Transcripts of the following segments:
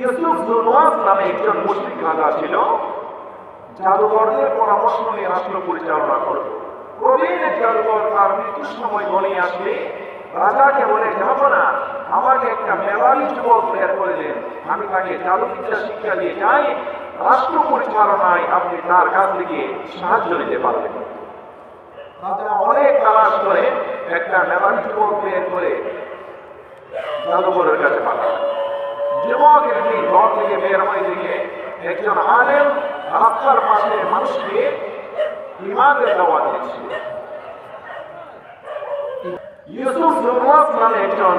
ইউসুফ জুলওয়াস নামে একজন মুসলিম রাজা ছিল, জাদুঘরদের পরামর্শ নিয়ে রাষ্ট্র পরিচালনা করত। প্রবীণ জাদুঘর তার মৃত্যুর সময় ঘনিয়ে আসলে রাজাকে বলে যাব না আমাকে একটা মেধাবী যুবক বের করে দেন। আমি তাকে জাদুবিদ্যা শিক্ষা দিয়ে যাই রাষ্ট্র পরিচালনায় আপনি তার কাছ থেকে সাহায্য নিতে পারবেন। রাজা অনেক তালাশ করে, একটা মেধাবী যুবক বের করে জাদুঘরের কাছে পাঠান যুবক একটি ঘর থেকে বের হয়ে দেখে একজন আলেম রাস্তার পাশে মানুষকে ইমানের দাওয়াত দিচ্ছে। ইউসুফ জুলওয়াস নামে একজন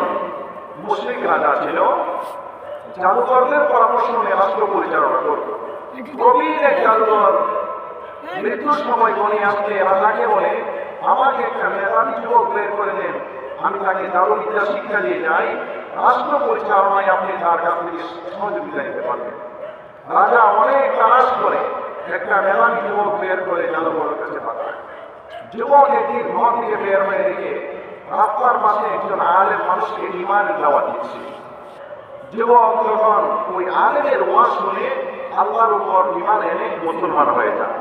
মুসলিম রাজা ছিল জাদুকরদের পরামর্শ নিয়ে রাষ্ট্র পরিচালনা করত। প্রবীণ এক জাদুকর মৃত্যুর সময় গণে আসলে রাজাকে বলে, আমাকে একটা মেধাবী যুবক বের করে দেন। আমি তাকে জাদুবিদ্যা শিক্ষা দিয়ে যাই। রাষ্ট্র পরিচালনায় আপনি তার কাছ সহযোগিতা নিতে পারবেন। রাজা অনেক তালাশ করে, একটা মেধাবী যুবক বের করে জাদুঘরের কাছে পাঠায়। যুবক একটি ঘর থেকে বের হয়ে দেখে রাস্তার পাশে একজন আলেম মানুষকে ইমানের দাওয়াত দিচ্ছে। যুবক তখন ওই আলেমের ওয়াজ শুনে আল্লাহর উপর ইমান এনে মুসলমান হয়ে যায়।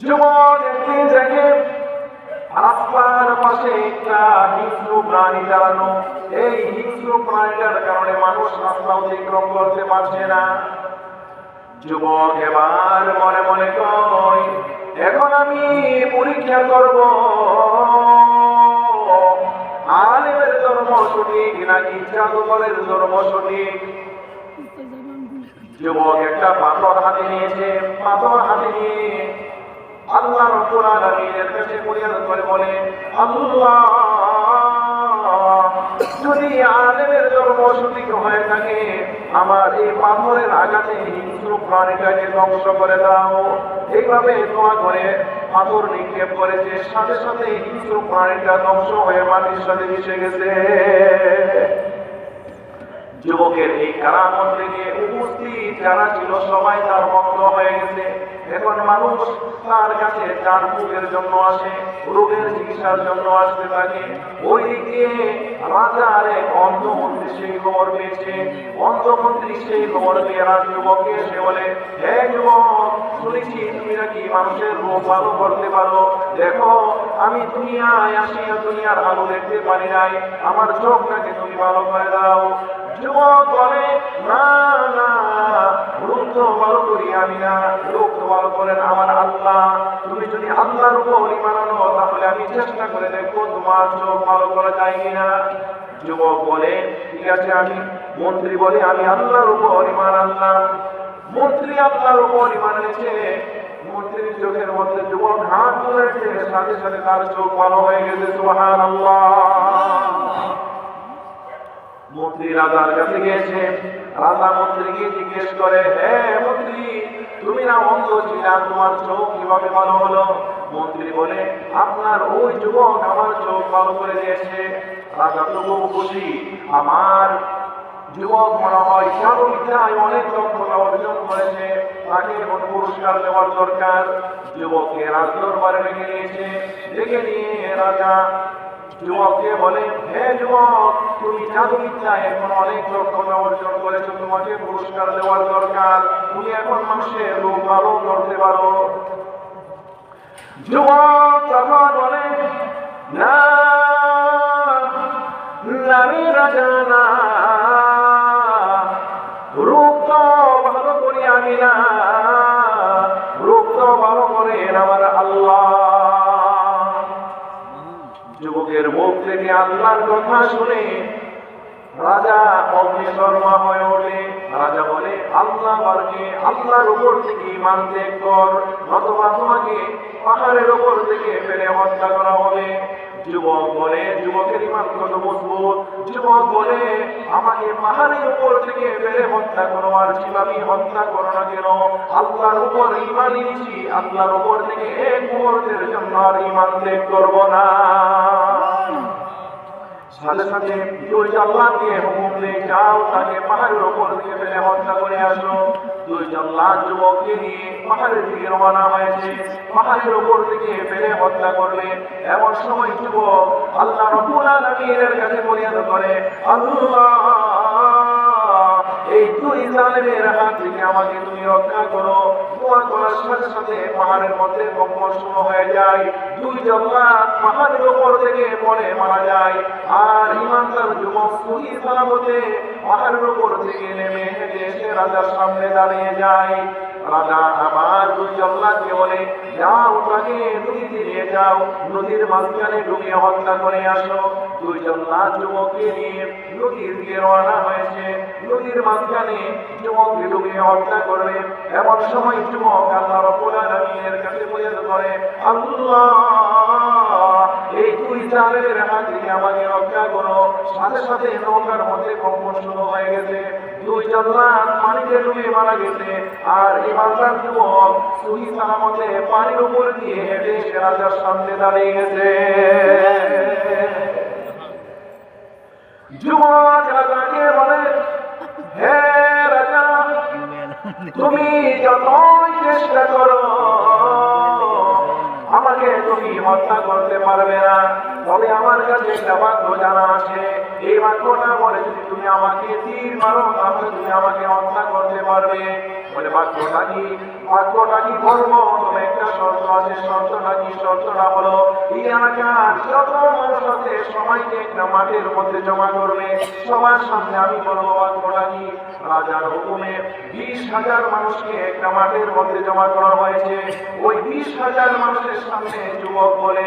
যুবক একদিন দেখে রাস্তার পাশে একটা হিংস্র প্রাণী চালানো। এই হিংস্র প্রাণীটার কারণে মানুষ রাস্তা অতিক্রম করতে পারছে না। যুবক, এবার মনে মনে কয় এখন আমি পরীক্ষা করব। আলেমের ধর্ম সঠিক নাকি জাদুকরের ধর্ম সঠিক? যুবক একটা পাথর হাতে নিয়েছে, পাথর হাতে নিয়ে আল্লাহ আলামিনের কাছে ফরিয়াদ করে বলে, আল্লাহ, যদি আলেমের ধর্ম সঠিক হয়ে থাকে, আমার এই পাথরের আঘাতে হিংস্র প্রাণীটাকে ধ্বংস করে দাও। এইভাবে দোয়া করে পাথর নিক্ষেপ করেছে, সাথে সাথে হিংস্র প্রাণীটা ধ্বংস হয়ে মাটির সাথে মিশে গেছে। যুবকের এই কারামত থেকে উপস্থিত যারা ছিল সবাই তার ভক্ত হয়ে গেছে। এখন মানুষ তার কাছে চার মুখের জন্য আসে, রোগের চিকিৎসার জন্য আসতে থাকে। ওই দিকে রাজার এক অন্ধমন্ত্রী সেই খবর পেয়েছে। অন্ধমন্ত্রী সেই খবর পেয়ে রাজ যুবককে এসে বলে, হে যুবক, শুনেছি তুমি নাকি মানুষের রোগ ভালো করতে পারো। দেখো, আমি দুনিয়ায় আসিয়া দুনিয়ার আলো দেখতে পারি নাই। আমার চোখটাকে তুমি ভালো করে দাও। যুবক বলে, না না, রূপ ভালো করি আমি না তো ভালো করেন আমার আল্লাহ। তুমি যদি আল্লাহর উপর ইমান আনো, তাহলে আমি চেষ্টা করে দেখব তোমার চোখ ভালো করা যায় কিনা। যুবক বলে, ঠিক আছে, আমি মন্ত্রী বলে আমি আল্লাহর উপর ইমান আনলাম। মন্ত্রী আল্লাহর উপর ইমান মন্ত্রীর চোখের মধ্যে যুবক হাত তুলেছে, সাথে সাথে তার চোখ ভালো হয়ে গেছে সুবহান মন্ত্রী রাজার কাছে গিয়েছে। রাজা মন্ত্রীকে জিজ্ঞেস করে, হে মন্ত্রী, তুমি না অন্ধ ছিলাম তোমার চোখ কীভাবে ভালো হলো? মন্ত্রী বলে, আপনার ওই যুবক আমার চোখ ভালো করে দিয়েছে। রাজা তো খুব খুশি। আমার যুবক মনে হয় সর্ববিদ্যায় অনেক দক্ষতা অর্জন করেছে। তাকে এখন পুরস্কার দেওয়ার দরকার। যুবককে রাজদরবারে রেখে নিয়েছে। রেখে নিয়ে রাজা যুবককে বলে, হে যুবক, তুমি জাদুবিদ্যায় এখন অনেক দক্ষতা অর্জন করেছ, তোমাকে পুরস্কার দেওয়ার দরকার। তুমি এখন মানুষের রূপ ভালো করতে পারো। যুবক তখন বলে, না নারী রাজা না। রূপ তো ভালো করি আমি না। রূপ তো ভালো করে আমার যুবকের মুখ থেকে আল্লাহর কথা শুনে রাজা অগ্নিশর্মা হয়ে ওঠে। রাজা বলে, আল্লাহ বর্গে আল্লাহর উপর থেকে ইমান ত্যাগ কর, নতবা তোমাকে পাহাড়ের উপর থেকে ফেলে হত্যা করা হবে। যুবক বলে, যুবকের ইমান কত মজবুত? যুবক বলে, আমাকে পাহাড়ের উপর থেকে ফেলে হত্যা করো আর যেভাবে হত্যা করো না কেন? আল্লাহর উপর ইমান এনেছি, আল্লাহর উপর থেকে এক মুহূর্তের জন্য আর ইমান ত্যাগ করব না। সাথে সাথে দুই জল্লাদকে হুকুম দিয়ে যাও, তাকে পাহাড়ের ওপর দিয়ে ফেলে হত্যা করে আসো। দুই জল্লা যুবককে নিয়ে পাহাড়ের দিকে রওনা হয়েছে। পাহাড়ের ওপর দিকে ফেলে হত্যা করলে এমন সময় যুবক আল্লাহ রবুল আলমীর কাছে ফরিয়াদ করে, আল্লাহ দুই জালেমের থেকে আমাকে তুমি রক্ষা করো। দোয়া করার সাথে সাথে পাহাড়ের মধ্যে কম্পন হয়ে যায়। দুই জল্লাদ পাহাড়ের উপর থেকে পড়ে মারা যায়। আর ইমানদার যুবক সুই সালামতে পাহাড়ের উপর থেকে নেমে হেঁটে রাজার সামনে দাঁড়িয়ে যায়। রাজা আমার দুই জল্লাদকে বলে, যাও তাকে নদীতে নিয়ে যাও। নদীর মাঝখানে ঢুকে হত্যা করে আসো। দুই জল্লাদ যুবককে নিয়ে নদীর দিকে রওনা হয়েছে। নদীর মাঝখানে যুবককে ঢুকে হত্যা করবে এমন সময় যুবক আল্লাহ রব্বুল আলামিনের কাছে ফরিয়াদ করে, আল্লাহ, এই থেকে আমাকে রক্ষা করো। সাথে সাথে নৌকার মধ্যে শুরু হয়ে গেছে। দুই পানিতে ডুবে মারা গেছে। আর যুবক সুহি সালামতে পানির উপর দিয়ে হেঁটে এসে রাজার সামনে দাঁড়িয়ে গেছে। যুবক রাজাকে বলে, হে রাজা, তুমি যতই চেষ্টা করো, আমাকে তুমি হত্যা করতে পারবে না। তবে আমার কাছে একটা বাক্য জানা আছে। এই বাক্যটা বলে যদি তুমি আমাকে তীর মারো, তাহলে তুমি আমাকে হত্যা করতে পারবে। বলে বাক্যটা কি? বাক্যটা কি বলব? তবে একটা শর্ত আছে, শর্তটা কি? শর্তটা হলো এই এলাকার মানুষ আছে, সবাইকে একটা মাঠের মধ্যে জমা করবে। সবার সামনে আমি বলব বাক্যটা কি? রাজার হুকুমে বিশ হাজার মানুষকে একটা মাঠের মধ্যে জমা করা হয়েছে। ওই বিশ হাজার মানুষের সামনে যুবক বলে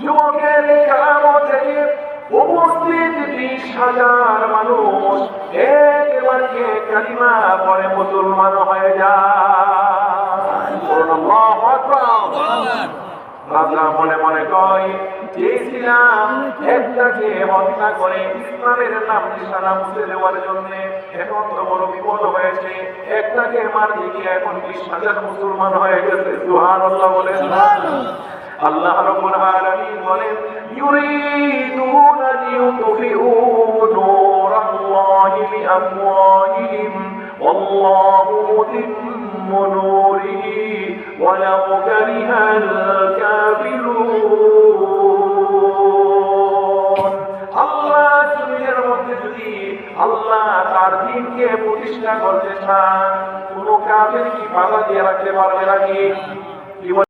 যুবকের উপস্থিত বিশ হাজার মানুষ একেবারে কালিমা পরে মুসলমান হয়ে যায়। রাজা মনে মনে কয় চেয়েছিলাম একটাকে হত্যা করে ইসলামের নাম নিশানা মুছে দেওয়ার জন্য এখন তো বড় বিপদ হয়েছে। একটাকে এখন বিশ হাজার মুসলমান হয়ে গেছে। সুহান আল্লাহ বলেন আল্লাহ ইউরিদুনা লিইউতফিউ নূরাল্লাহি বিআফওয়াহিহিম ওয়াল্লাহু মুতিম্মু নূরিহি ওয়ালাউ কারিহাল কাফিরুন আল্লাহ জমিনের মধ্যে যদি আল্লাহ তার দিনকে প্রতিষ্ঠা করতে চান কোন কাফের কি বাধা দিয়ে রাখতে পারবে নাকি